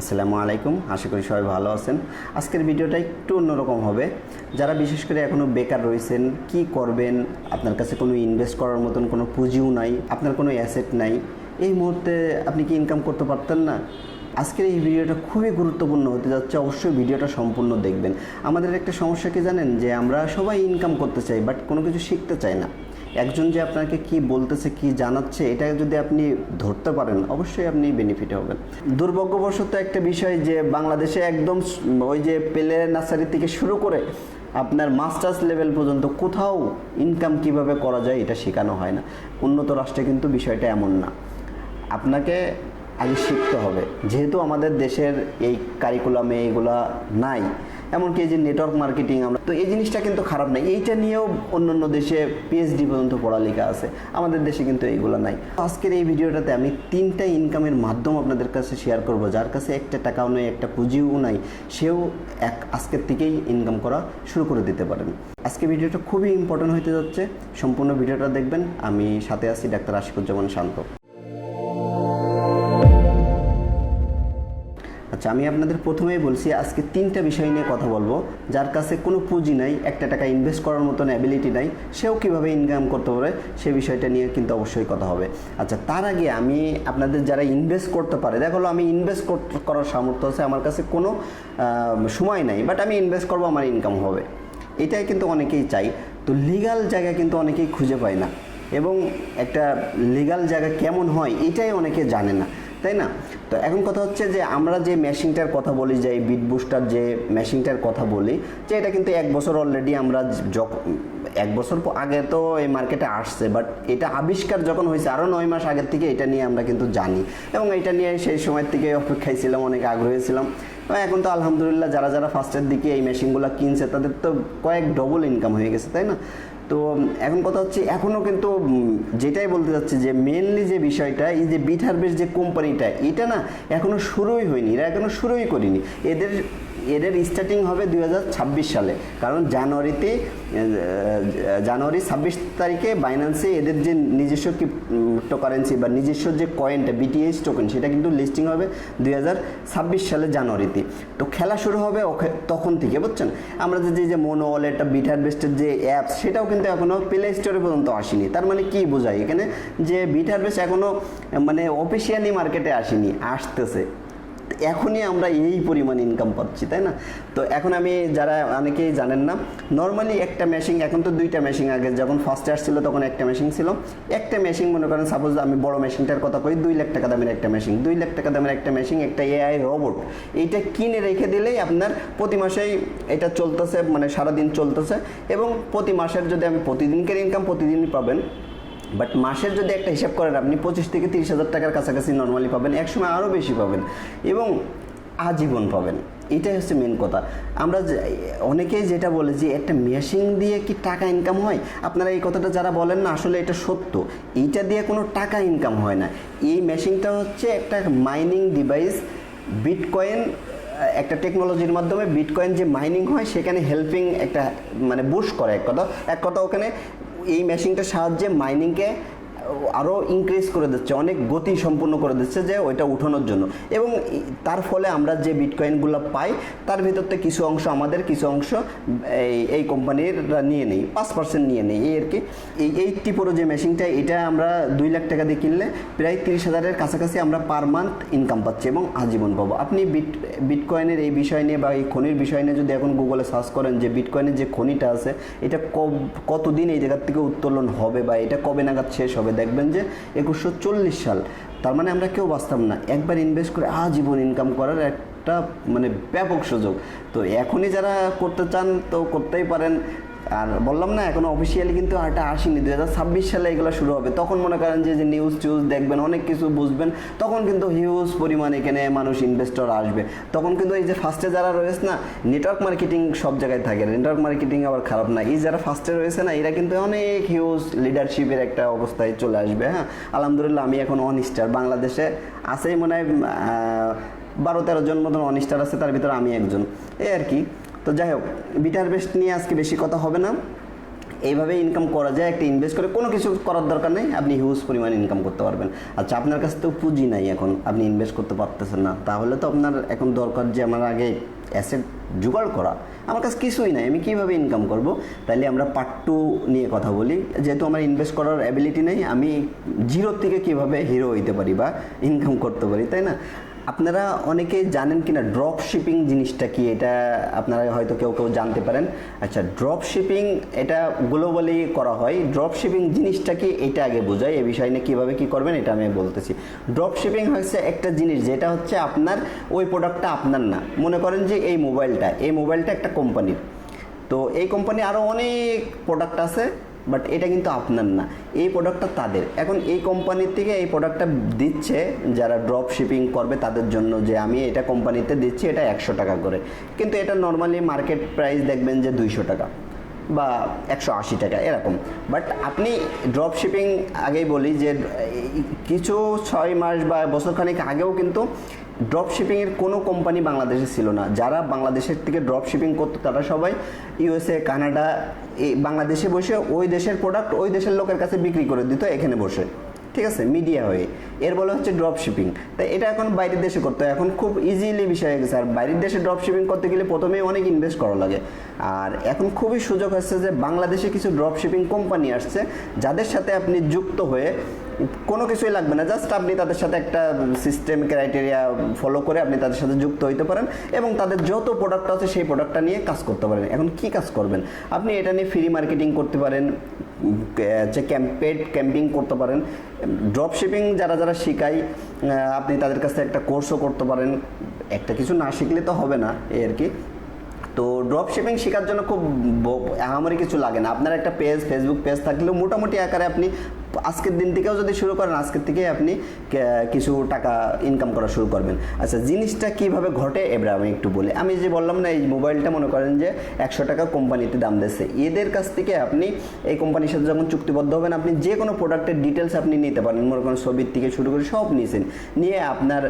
আসসালামু আলাইকুম, আশা করি সবাই ভালো আছেন। আজকের ভিডিওটা একটু অন্যরকম হবে। যারা বিশেষ করে এখনও বেকার রয়েছেন, কি করবেন, আপনার কাছে কোনো ইনভেস্ট করার মতন কোনো পুঁজিও নাই, আপনার কোনো অ্যাসেট নাই, এই মুহূর্তে আপনি কি ইনকাম করতে পারতেন না? আজকের এই ভিডিওটা খুবই গুরুত্বপূর্ণ হতে যাচ্ছে, অবশ্যই ভিডিওটা সম্পূর্ণ দেখবেন। আমাদের একটা সমস্যা কি জানেন? যে আমরা সবাই ইনকাম করতে চাই বাট কোনো কিছু শিখতে চাই না। একজন যে আপনাকে কি বলতেছে, কি জানাচ্ছে, এটা যদি আপনি ধরতে পারেন, অবশ্যই আপনি বেনিফিট হবেন। দুর্ভাগ্যবশত একটা বিষয় যে বাংলাদেশে একদম ওই যে পেলে নার্সারি থেকে শুরু করে আপনার মাস্টার্স লেভেল পর্যন্ত কোথাও ইনকাম কীভাবে করা যায়, এটা শেখানো হয় না। উন্নত রাষ্ট্রে কিন্তু বিষয়টা এমন না। আপনাকে আগে শিখতে হবে। যেহেতু আমাদের দেশের এই কারিকুলামে এগুলা নাই এমনকি এই যে নেটওয়ার্ক মার্কেটিং আমরা তো এই জিনিসটা কিন্তু খারাপ নাই। এইটা নিয়েও অন্য অন্য দেশে পিএইচডি পর্যন্ত পড়ালেখা আছে। আমাদের দেশে কিন্তু এইগুলো নাই। আজকের এই ভিডিওটাতে আমি তিনটা ইনকামের মাধ্যম আপনাদের কাছে শেয়ার করব। যার কাছে একটা টাকাও নেই, একটা পুঁজিও নাই, সেও এক আজকের থেকেই ইনকাম করা শুরু করে দিতে পারেন। আজকে ভিডিওটা খুবই ইম্পর্টেন্ট হতে যাচ্ছে। সম্পূর্ণ ভিডিওটা দেখবেন। আমি সাথে আছি ডাক্তার আশিকুজ্জামান শান্ত। আচ্ছা আমি আপনাদের প্রথমেই বলছি, আজকে তিনটা বিষয় নিয়ে কথা বলব। যার কাছে কোনো পুঁজি নাই, একটা টাকা ইনভেস্ট করার মতন অ্যাবিলিটি নাই, সেও কীভাবে ইনকাম করতে পারে, সে বিষয়টা নিয়ে কিন্তু অবশ্যই কথা হবে। আচ্ছা তার আগে আমি আপনাদের যারা ইনভেস্ট করতে পারে, দেখো আমি ইনভেস্ট করার সামর্থ্য আছে, আমার কাছে কোনো সময় নাই বাট আমি ইনভেস্ট করব, আমার ইনকাম হবে। এটাই কিন্তু অনেকেই চাই তো লিগাল জায়গা কিন্তু অনেকেই খুঁজে পায় না। এবং একটা লিগাল জায়গা কেমন হয়, এটাই অনেকে জানে না। তাই না? তো এখন কথা হচ্ছে যে আমরা যে মেশিনটার কথা বলি, যে এই বিট বুস্টার যে মেশিনটার কথা বলি, যে এটা কিন্তু এক বছর অলরেডি আমরা যখন এক বছর আগে তো এই মার্কেটে আসছে বাট এটা আবিষ্কার যখন হয়েছে আরও নয় মাস আগের থেকে এটা নিয়ে আমরা কিন্তু জানি। এবং এটা নিয়ে সেই সময় থেকে অপেক্ষায় ছিলাম, অনেক আগ্রহী ছিলাম। এখন তো আলহামদুলিল্লাহ যারা যারা ফার্স্টের দিকে এই মেশিনগুলো কিনছে, তাদের তো কয়েক ডবল ইনকাম হয়ে গেছে, তাই না? তো এখন কথা হচ্ছে এখনও কিন্তু যেটাই বলতে চাচ্ছি যে মেনলি যে বিষয়টা, এই যে বিট হারভেস্ট যে কোম্পানিটা এটা না এখনও শুরুই হয়নি, এরা এখনও শুরুই করিনি। এদের এদের স্টার্টিং হবে দুই হাজার ছাব্বিশ সালে। কারণ জানুয়ারিতে জানুয়ারি ছাব্বিশ তারিখে বাইন্যান্সে এদের যে নিজস্ব ক্রিপ্টোকারেন্সি বা নিজস্ব যে কয়েনটা বিটিএস টোকেন সেটা কিন্তু লিস্টিং হবে দুই হাজার ছাব্বিশ সালে জানুয়ারিতে। তো খেলা শুরু হবে তখন থেকে, বুঝছেন? আমরা যে, যে- মোনো ওয়ালেট বিট হারভেস্টের যে অ্যাপস সেটাও কিন্তু এখনও প্লে স্টোরে পর্যন্ত আসেনি। তার মানে কি বোঝায়? এখানে যে বিট হারভেস্ট এখনও মানে অফিসিয়ালি মার্কেটে আসেনি, আসতেছে। এখনই আমরা এই পরিমাণ ইনকাম পাচ্ছি, তাই না? তো এখন আমি যারা অনেকেই জানেন না নর্মালি একটা মেশিন এখন তো দুইটা মেশিন আগে, যখন ফার্স্ট আসছিল তখন একটা মেশিন ছিল। একটা মেশিন মনে করেন সাপোজ আমি বড় মেশিনটার কথা কই, দুই লাখ টাকা দামের একটা মেশিন দুই লাখ টাকা দামের একটা মেশিন একটা এআই রোবট এইটা কিনে রেখে দিলেই আপনার প্রতি মাসেই এটা চলতেছে মানে সারাদিন চলতেছে। এবং প্রতি মাসের যদি আমি প্রতিদিনকার ইনকাম প্রতিদিনই পাবেন বাট মাসের যদি একটা হিসাব করেন, আপনি পঁচিশ থেকে তিরিশ হাজার টাকার কাছাকাছি নর্মালি পাবেন, একসময় আরও বেশি পাবেন এবং আজীবন পাবেন। এটাই হচ্ছে মেন কথা। আমরা অনেকেই যেটা বলে যে, একটা মেশিন দিয়ে কি টাকা ইনকাম হয়? আপনারা এই কথাটা যারা বলেন না, আসলে এটা সত্য। এইটা দিয়ে কোনো টাকা ইনকাম হয় না। এই মেশিনটা হচ্ছে একটা মাইনিং ডিভাইস বিটকয়েন একটা টেকনোলজির মাধ্যমে বিটকয়েন যে মাইনিং হয়, সেখানে হেল্পিং একটা মানে বুশ করে এক কথা। এক কথা ওখানে এই মেশিনটার সাহায্যে মাইনিংকে আরও ইনক্রিজ করে দিচ্ছে, অনেক গতি সম্পূর্ণ করে দিচ্ছে যে ওইটা উঠানোর জন্য। এবং তার ফলে আমরা যে বিটকয়েনগুলো পাই, তার ভিতর থেকে কিছু অংশ আমাদের, কিছু অংশ এই এই কোম্পানির নিয়ে নেই, পাঁচ পার্সেন্ট নিয়ে নেই, এই আর কি। এই এইটটি পুরো যে মেশিনটা এটা আমরা দুই লাখ টাকা দিয়ে কিনলে প্রায় তিরিশ হাজারের কাছাকাছি আমরা পার মান্থ ইনকাম পাচ্ছি এবং আজীবন পাবো। আপনি বিট বিটকয়েনের এই বিষয় নিয়ে বা এই খনির বিষয় নিয়ে যদি এখন গুগলে সার্চ করেন যে বিটকয়েনের যে খনিটা আছে, এটা কতদিন এই জায়গার থেকে উত্তোলন হবে বা এটা কবে নাগাদ শেষ হবে দেখবেন যে একুশশো চল্লিশ সাল, তার মানে আমরা কেউ বাঁচতাম না। একবার ইনভেস্ট করে আজীবন ইনকাম করার একটা মানে ব্যাপক সুযোগ। তো এখনই যারা করতে চান তো করতেই পারেন। আর বললাম না, এখন অফিসিয়ালি কিন্তু এটা আসেনি। দু হাজার ছাব্বিশ সালে এগুলো শুরু হবে। তখন মনে করেন যে নিউজ টিউজ দেখবেন, অনেক কিছু বুঝবেন, তখন কিন্তু হিউজ পরিমাণ এখানে মানুষ ইনভেস্টর আসবে। তখন কিন্তু এই যে ফার্স্টে যারা রয়েছে না নেটওয়ার্ক মার্কেটিং সব জায়গায় থাকে নেটওয়ার্ক মার্কেটিং আবার খারাপ না। এই যারা ফার্স্টে রয়েছে না, এরা কিন্তু অনেক হিউজ লিডারশিপের একটা অবস্থায় চলে আসবে হ্যাঁ? আলহামদুলিল্লাহ, আমি এখন অন স্টার বাংলাদেশে আছেই মনে হয় বারো তেরো জন মতন অন স্টার আছে, তার ভিতরে আমি একজন। এই আর কি। তো যাই হোক, বিটার বেস্ট নিয়ে আজকে বেশি কথা হবে না। এইভাবে ইনকাম করা যায়, একটা ইনভেস্ট করে কোনো কিছু করার দরকার নেই, আপনি হিউজ পরিমাণে ইনকাম করতে পারবেন। আচ্ছা আপনার কাছে তো পুঁজি নাই এখন, আপনি ইনভেস্ট করতে পারতেছেন না। তাহলে তো আপনার এখন দরকার যে আমার আগে অ্যাসেট জোগাড় করা। আমার কাছে কিছুই নাই, আমি কীভাবে ইনকাম করব? তাহলে আমরা পার্ট টু নিয়ে কথা বলি। যেহেতু আমার ইনভেস্ট করার অ্যাবিলিটি নেই, আমি জিরো থেকে কীভাবে হিরো হইতে পারি বা ইনকাম করতে পারি, তাই না? আপনারা অনেকে জানেন কিনা ড্রপ শিপিং জিনিসটা কি? এটা আপনারা হয়তো কেউ কেউ জানতে পারেন। আচ্ছা ড্রপ শিপিং এটা গ্লোবালি করা হয়। ড্রপ শিপিং জিনিসটা কি? এটা আগে বোঝাই। এই বিষয় নিয়ে কীভাবে কী করবেন এটা আমি বলতেছি। ড্রপ শিপিং হচ্ছে একটা জিনিস যেটা হচ্ছে আপনার ওই প্রোডাক্টটা আপনার না। মনে করেন যে এই মোবাইলটা এই মোবাইলটা একটা কোম্পানির তো এই কোম্পানি আরও অনেক প্রোডাক্ট আছে। বাট এটা কিন্তু আপনার না। এই প্রোডাক্টটা তাদের। এখন এই কোম্পানির থেকে এই প্রোডাক্টটা দিচ্ছে, যারা ড্রপ শিপিং করবে তাদের জন্য যে আমি এটা কোম্পানিতে দিচ্ছি, এটা একশো টাকা করে। কিন্তু এটা নর্মালি মার্কেট প্রাইস দেখবেন যে দুইশো টাকা বা একশো আশি টাকা, এরকম। বাট আপনি ড্রপ শিপিং আগেই বলি যে কিছু ছয় মাস বা বছরখানেক আগেও কিন্তু ড্রপ শিপিংয়ের কোনো কোম্পানি বাংলাদেশে ছিল না। যারা বাংলাদেশের থেকে ড্রপ শিপিং করতো, তারা সবাই ইউএসএ কানাডা এই বাংলাদেশে বসে ওই দেশের প্রোডাক্ট ওই দেশের লোকের কাছে বিক্রি করে দিত এখানে বসে। ঠিক আছে? মিডিয়া হয়ে। এর বলে হচ্ছে ড্রপ শিপিং তাই এটা এখন বাইরের দেশে করতে এখন খুব ইজিলি বিষয় হয়ে গেছে। আর বাইরের দেশে ড্রপ শিপিং করতে গেলে প্রথমেই অনেক ইনভেস্ট করা লাগে। আর এখন খুবই সুযোগ হচ্ছে যে বাংলাদেশে কিছু ড্রপ শিপিং কোম্পানি আসছে, যাদের সাথে আপনি যুক্ত হয়ে কোনো কিছুই লাগবে না জাস্ট আপনি তাদের সাথে একটা সিস্টেম ক্রাইটেরিয়া ফলো করে আপনি তাদের সাথে যুক্ত হইতে পারেন এবং তাদের যত প্রোডাক্ট আছে সেই প্রোডাক্টটা নিয়ে কাজ করতে পারেন। এখন কি কাজ করবেন? আপনি এটা নিয়ে ফ্রি মার্কেটিং করতে পারেন যে ক্যাম্পেড ক্যাম্পিং করতে পারেন ড্রপ শিপিং যারা যারা শিখাই আপনি তাদের কাছে একটা কোর্সও করতে পারেন। একটা কিছু না শিখলে তো হবে না, এই আর কি। তো ড্রপ শিপিং শেখার জন্য খুব আহামরি কিছু লাগে না। আপনার একটা পেজ ফেসবুক পেজ থাকলেও মোটামুটি আকারে আপনি আজকের দিন থেকেও যদি শুরু করেন, আজকের থেকে আপনি কিছু টাকা ইনকাম করা শুরু করবেন। আচ্ছা জিনিসটা কীভাবে ঘটে? এবার আমি একটু বলি। আমি যে বললাম না, এই মোবাইলটা মনে করেন যে একশো টাকা কোম্পানিতে দাম দিচ্ছে এদের কাছ থেকে আপনি এই কোম্পানির সাথে যখন চুক্তিবদ্ধ হবেন, আপনি যে কোনো প্রোডাক্টের ডিটেলস আপনি নিতে পারেন। মনে করেন ছবির থেকে শুরু করে সব নিয়েছেন। নিয়ে আপনার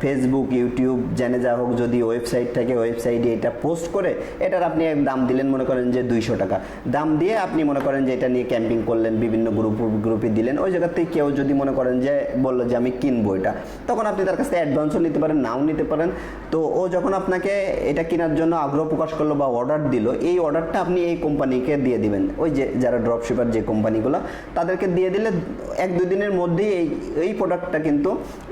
ফেসবুক ইউটিউব জেনে যা হোক, যদি ওয়েবসাইট থাকে ওয়েবসাইটে এটা পোস্ট করে, এটার আপনি দাম দিলেন মনে করেন যে দুইশো টাকা। দাম দিয়ে আপনি মনে করেন যে এটা নিয়ে ক্যাম্পিং করলেন বিভিন্ন গ্রুপ গ্রুপে দিলেন, ওই জায়গা থেকে কেউ যদি মনে করেন যে বলল যে আমি কিনবো এটা, তখন আপনি তার কাছে অ্যাডভান্সও নিতে পারেন, নাও নিতে পারেন। তো ও যখন আপনাকে এটা কেনার জন্য আগ্রহ প্রকাশ করল বা অর্ডার দিল, এই অর্ডারটা আপনি এই কোম্পানিকে দিয়ে দিবেন। ওই যে যারা ড্রপ শিপার যে কোম্পানিগুলো তাদেরকে দিয়ে দিলে এক দুই দিনের মধ্যেই এই এই প্রোডাক্টটা কিন্তু,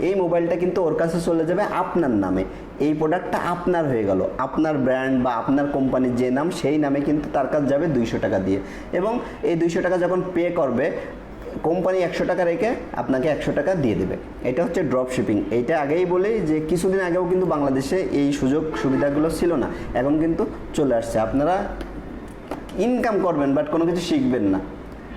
এই মোবাইলটা কিন্তু ওর কাছে চলে যাবে আপনার নামে। এই প্রোডাক্টটা আপনার হয়ে গেল। আপনার ব্র্যান্ড বা আপনার কোম্পানির যে নাম, সেই নামে কিন্তু তার কাছে যাবে দুইশো টাকা দিয়ে। এবং এই দুইশো টাকা যখন পে করবে কোম্পানি একশো টাকা রেখে আপনাকে একশো টাকা দিয়ে দেবে। এটা হচ্ছে ড্রপ শিপিং এইটা আগেই বলি যে কিছুদিন আগেও কিন্তু বাংলাদেশে এই সুযোগ সুবিধাগুলো ছিল না। এখন কিন্তু চলে আসছে। আপনারা ইনকাম করবেন বাট কোনো কিছু শিখবেন না।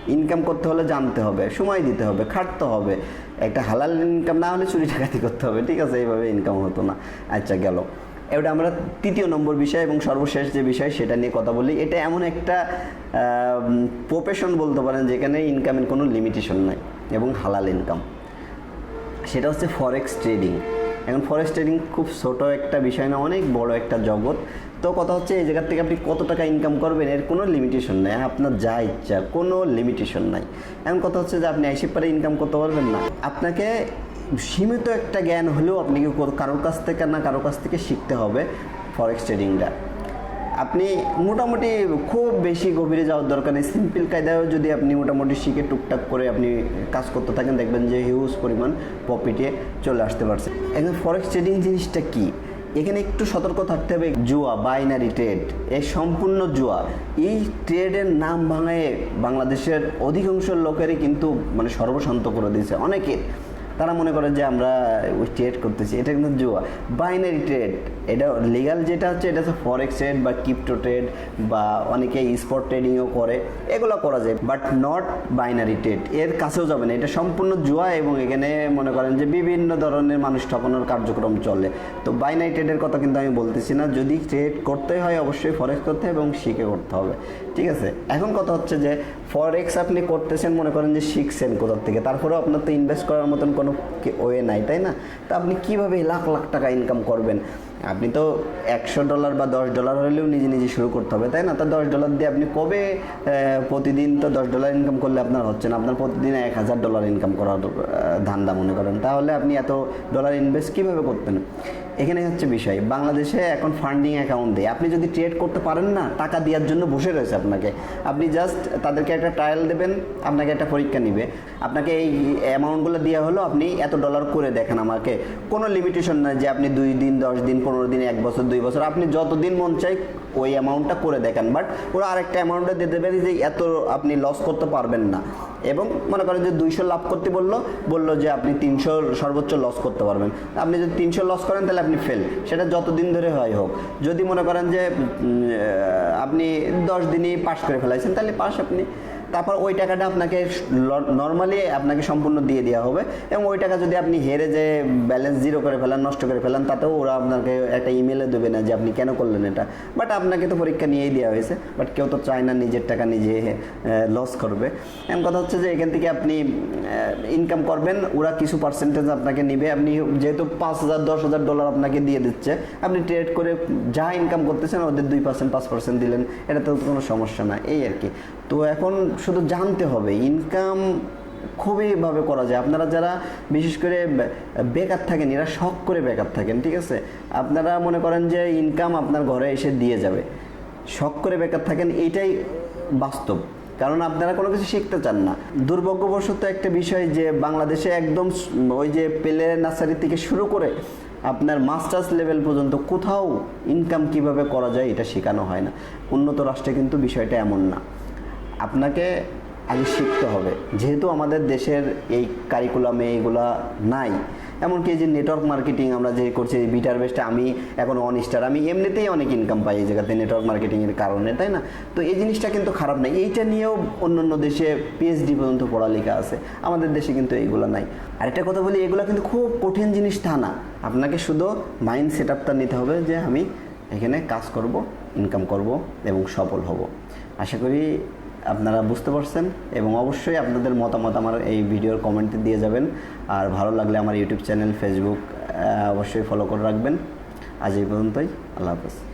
ইনকাম করতে হলে জানতে হবে, সময় দিতে হবে, খাটতে হবে। একটা হালাল ইনকাম না হলে চুরি টাকাতি করতে হবে। ঠিক আছে, এইভাবে ইনকাম হতো না। আচ্ছা গেল। এবার আমরা তৃতীয় নম্বর বিষয় এবং সর্বশেষ যে বিষয় সেটা নিয়ে কথা বলি। এটা এমন একটা প্রফেশন বলতে পারেন যেখানে ইনকামের কোনো লিমিটেশন নাই এবং হালাল ইনকাম সেটা হচ্ছে ফরেক্স ট্রেডিং এখন ফরেক্স ট্রেডিং খুব ছোট একটা বিষয় না, অনেক বড় একটা জগৎ। তো কথা হচ্ছে এই জায়গার থেকে আপনি কত টাকা ইনকাম করবেন এর কোনো লিমিটেশন নাই, আপনার যা ইচ্ছা, কোনো লিমিটেশন নাই। এখন কথা হচ্ছে যে আপনি আইসি পারে ইনকাম করতে পারবেন না। আপনাকে সীমিত একটা জ্ঞান হলেও আপনাকে কারোর কাছ থেকে না কারোর কাছ থেকে শিখতে হবে ফরেক্স ট্রেডিংটা আপনি মোটামুটি খুব বেশি গভীরে যাওয়ার দরকার নেই। সিম্পল কায়দায়ও যদি আপনি মোটামুটি শিখে টুকটাক করে আপনি কাজ করতে থাকেন, দেখবেন যে হিউজ পরিমাণ প্রফিটে চলে আসতে পারছে। এখন ফরেক্স ট্রেডিং জিনিসটা কি? এখানে একটু সতর্ক থাকতে হবে। জুয়া বাইনারি ট্রেড এই সম্পূর্ণ জুয়া। এই ট্রেডের নাম ভাঙায় বাংলাদেশের অধিকাংশ লোকেরই কিন্তু মানে সর্বশান্ত করে দিয়েছে অনেকে। তারা মনে করে যে আমরা ট্রেড করতেছি, এটা কিন্তু জুয়া। বাইনারি ট্রেড এটা লিগাল যেটা হচ্ছে, এটা হচ্ছে ফরেক্স ট্রেড বা ক্রিপ্টো ট্রেড বা অনেকে স্পট ট্রেডিংও করে, এগুলো করা যায় বাট নট বাইনারি ট্রেড এর কাছেও যাবে না। এটা সম্পূর্ণ জুয়া এবং এখানে মনে করেন যে বিভিন্ন ধরনের মানুষ ঠকানোর কার্যক্রম চলে। তো বাইনারি ট্রেডের কথা কিন্তু আমি বলতেছি না, যদি ট্রেড করতে হয় অবশ্যই ফরেক্স করতে হবে এবং শিখে করতে হবে। ঠিক আছে? এখন কথা হচ্ছে যে ফরেক্স আপনি করতেছেন, মনে করেন যে শিখছেন কোথার থেকে। তারপরেও আপনার তো ইনভেস্ট করার মতন কোনো ওয়ে নাই, তাই না? তা আপনি কীভাবে লাখ লাখ টাকা ইনকাম করবেন? আপনি তো একশো ডলার বা দশ ডলার হলেও নিজে নিজে শুরু করতে হবে, তাই না? তা দশ ডলার দিয়ে আপনি কবে প্রতিদিন তো দশ ডলার ইনকাম করলে আপনার হচ্ছে না, আপনার প্রতিদিন এক হাজার ডলার ইনকাম করার ধান্দা মনে করেন। তাহলে আপনি এত ডলার ইনভেস্ট কীভাবে করতেন? এখানে হচ্ছে বিষয়, বাংলাদেশে এখন ফান্ডিং অ্যাকাউন্ট দেয়। আপনি যদি ট্রেড করতে পারেন না, টাকা দেওয়ার জন্য বসে রয়েছে আপনাকে। আপনি জাস্ট তাদেরকে একটা ট্রায়াল দেবেন, আপনাকে একটা পরীক্ষা নিবে। আপনাকে এই অ্যামাউন্টগুলো দেওয়া হলো, আপনি এত ডলার করে দেখেন আমাকে। কোনো লিমিটেশন নাই যে আপনি দুই দিন, দশ দিন পনেরো দিন, এক বছর, দুই বছর, আপনি যতদিন মন চাই ওই অ্যামাউন্টটা করে দেখেন। বাট ওরা আরেকটা অ্যামাউন্টে দিয়ে দেবে যে এত আপনি লস করতে পারবেন না। এবং মনে করেন যে দুইশো লাভ করতে বলল বলল যে আপনি তিনশো সর্বোচ্চ লস করতে পারবেন। আপনি যদি তিনশো লস করেন, তাহলে আপনি ফেল সেটা যতদিন ধরে হয় হোক। যদি মনে করেন যে আপনি দশ দিনই পাস করে ফেলাইছেন, তাহলে পাস আপনি। তারপর ওই টাকাটা আপনাকে নর্মালি আপনাকে সম্পূর্ণ দিয়ে দেওয়া হবে এবং ওই টাকা যদি আপনি হেরে যে ব্যালেন্স জিরো করে ফেলেন, নষ্ট করে ফেলেন, তাতেও ওরা আপনাকে একটা ইমেলে দেবে না যে আপনি কেন করলেন এটা। বাট আপনাকে তো পরীক্ষা নিয়েই দেওয়া হয়েছে। বাট কেউ তো চায় না নিজের টাকা নিজে লস করবে। এমন কথা হচ্ছে যে এখান থেকে আপনি ইনকাম করবেন, ওরা কিছু পার্সেন্টেজ আপনাকে নিবে। আপনি যেহেতু পাঁচ হাজার, দশ হাজার ডলার আপনাকে দিয়ে দিচ্ছে, আপনি ট্রেড করে যা ইনকাম করতেছেন, ওদের দুই পার্সেন্ট পাঁচ পার্সেন্ট দিলেন। এটা তো কোনো সমস্যা না এই আর কি। তো এখন শুধু জানতে হবে ইনকাম খুবইভাবে করা যায়। আপনারা যারা বিশেষ করে বেকার থাকেন, এরা শখ করে বেকার থাকেন, ঠিক আছে? আপনারা মনে করেন যে ইনকাম আপনার ঘরে এসে দিয়ে যাবে। শখ করে বেকার থাকেন এইটাই বাস্তব। কারণ আপনারা কোনো কিছু শিখতে চান না। দুর্ভাগ্যবশত একটা বিষয় যে বাংলাদেশে একদম ওই যে পেলে নার্সারি থেকে শুরু করে আপনার মাস্টার্স লেভেল পর্যন্ত কোথাও ইনকাম কীভাবে করা যায়, এটা শেখানো হয় না। উন্নত রাষ্ট্রে কিন্তু বিষয়টা এমন না। আপনাকে আগে শিখতে হবে। যেহেতু আমাদের দেশের এই কারিকুলামে এইগুলা নাই, এমনকি যে নেটওয়ার্ক মার্কেটিং আমরা যে করছি বিটার বেস্টে আমি এখন অন স্টার আমি এমনিতেই অনেক ইনকাম পাই এই জায়গাতে নেটওয়ার্ক মার্কেটিংয়ের কারণে, তাই না? তো এই জিনিসটা কিন্তু খারাপ নাই। এইটা নিয়েও অন্য অন্য দেশে পিএইচডি পর্যন্ত পড়ালেখা আছে। আমাদের দেশে কিন্তু এইগুলো নাই। আরেকটা কথা বলি, এগুলো কিন্তু খুব কঠিন জিনিস তা না। আপনাকে শুধু মাইন্ড সেট আপটা নিতে হবে যে আমি এখানে কাজ করব ইনকাম করব এবং সফল হব। আশা করি আপনারা বুঝতে পারছেন এবং অবশ্যই আপনাদের মতামত আমার এই ভিডিওর কমেন্টে দিয়ে যাবেন। আর ভালো লাগলে আমার ইউটিউব চ্যানেল ফেসবুক অবশ্যই ফলো করে রাখবেন। আজ এই পর্যন্তই, আল্লাহ হাফেজ।